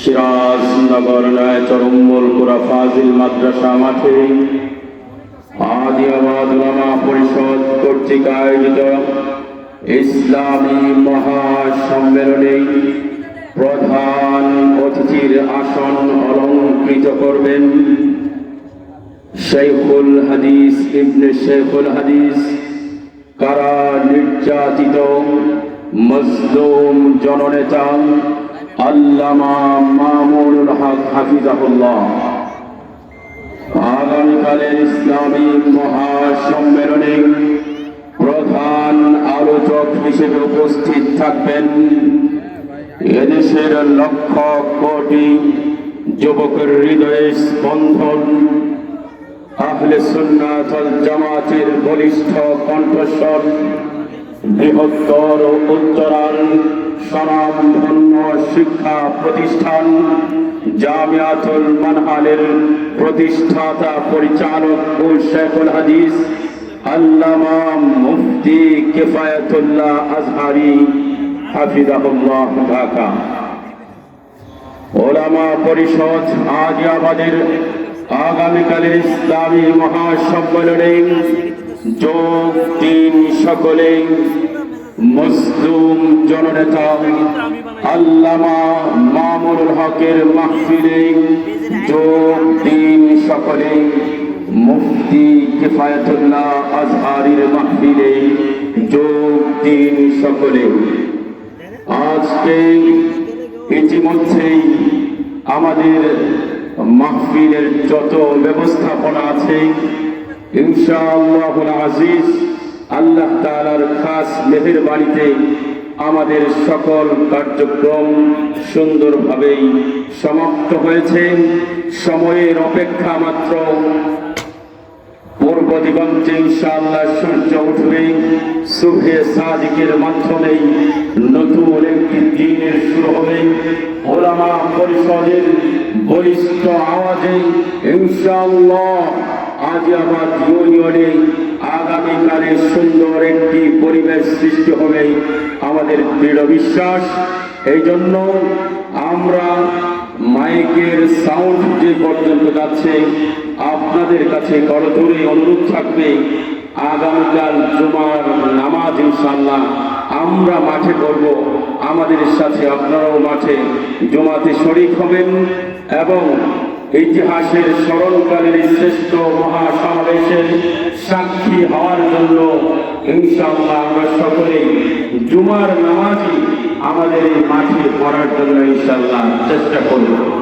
সিরাজনগর নয় কোরা ফাজিল মাদ্রাসা মাঠে আদিয়াবাদ উলামা পরিষদ কর্তৃক আয়োজিত ইসলামী মহাসম্মেলনে প্রধান অতিথির আসন অলঙ্কৃত করবেন শেখুল হাদিস ইবনে শেখুল হাদিস, কারা নির্যাতিত, মজলুম জননেতা আল্লামা আগামীকালের ইসলামী মহাসম্মেলনে প্রধান আলোচক হিসেবে উপস্থিত থাকবেন এদেশের লক্ষ কোটি যুবকের হৃদয়ে স্পন্দন। আহলে সুন্নাত ওয়াল জামাতের বলিষ্ঠ কণ্ঠস্বর, বৃহত্তর ও উত্তরাল স্বনামধন্য শিক্ষা প্রতিষ্ঠান জামিয়াতুল মানহালের প্রতিষ্ঠাতা পরিচালক ও শেখুল হাদিস, আল্লামা মুফতি কিফায়াতুল্লাহ আজহারি, হাফিজাহুল্লাহ ঢাকা। ওলামা পরিষদ আজ আমাদের আগামীকালের ইসলামী মহাসম্মেলনে যোগ দিন সকলে মজলুম জননেতা আল্লামা মামুনুল হকের মাহফিলে যোগ দিন সকলে মুফতি কিফায়াতুল্লাহ আজহারির মাহফিলে যোগ দিন সকলে। আজকে ইতিমধ্যেই আমাদের মাহফিলের যত ব্যবস্থাপনা আছে, ইনশাআল্লাহুল আজিজ আল্লাহ তাআলার খাস মেহের বাড়িতে আমাদের সকল কার্যক্রম সুন্দরভাবেই সমাপ্ত হয়েছে। সময়ের অপেক্ষা মাত্র পূর্ব দিগন্তে ইনশাআল্লাহ সূর্য উঠবে। সুভে সাদিকের মাধ্যমেই নতুন একটি দিনের শুরু হবে। ওলামা পরিষদের বলিষ্ঠ আওয়াজে ইনশাআল্লাহ আজিয়াবাদ ইউনিয়নে আগামীকালে সুন্দর একটি পরিবেশ সৃষ্টি হবে আমাদের দৃঢ় বিশ্বাস। এই জন্য আমরা মাইকের সাউন্ড যে পর্যন্ত যাচ্ছে, আপনাদের কাছে করজোরে অনুরোধ থাকবে, আগামীকাল জুমার নামাজ ইনশাল্লাহ আমরা মাঠে করব আমাদের সাথে আপনারাও মাঠে জমাতে শরিক হবেন এবং ইতিহাসের স্মরণকালের শ্রেষ্ঠ মহাসমাবেশের সাক্ষী হওয়ার জন্য ইনশাআল্লাহ আমরা সকলে জুমার নামাজি আমাদের মাঠে পড়ার জন্য ইনশাআল্লাহ চেষ্টা করব।